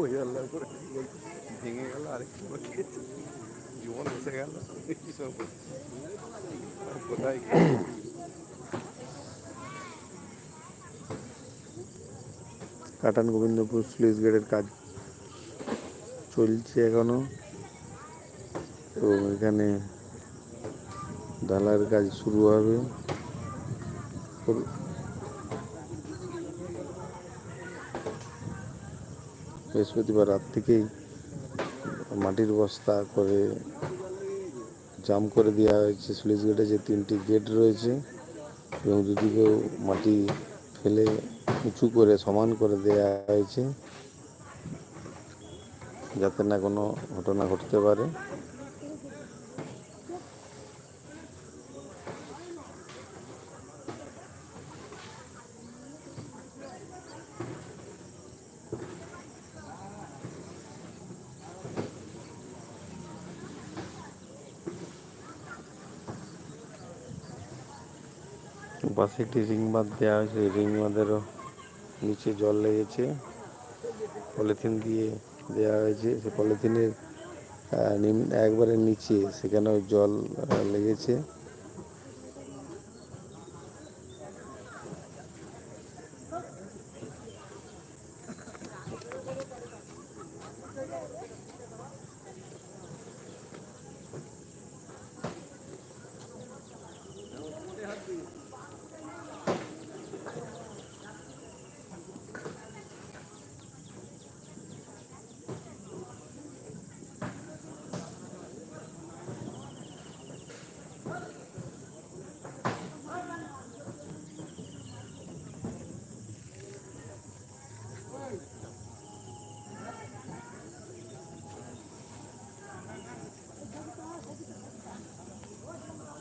ওই আল্লাহ করে ভেঙে গেল আরেকটু জীবন গেল কোথায় কাটান গোবিন্দপুর স্লুইস গেটের কাজ চলছে এখনও। তো এখানে ঢালাইয়ের কাজ শুরু হবে। বৃহস্পতিবার রাত থেকেই মাটির বস্তা করে জাম করে দেওয়া হয়েছে। সুলিশ গেটে যে তিনটি গেট রয়েছে এবং দুদিকেও মাটি ফেলে উঁচু করে, সমান করে দেওয়া হয়েছে। যাতে না কোনো ঘটনা ঘটতে পারে। পাশে একটি রিং বাঁধ দেওয়া হয়েছে। রিং বাঁধেরও নিচে জল লেগেছে। পলিথিন দিয়ে দেওয়া হয়েছে। সে পলিথিনের একবারে নিচে, সেখানেও জল লেগেছে। brother.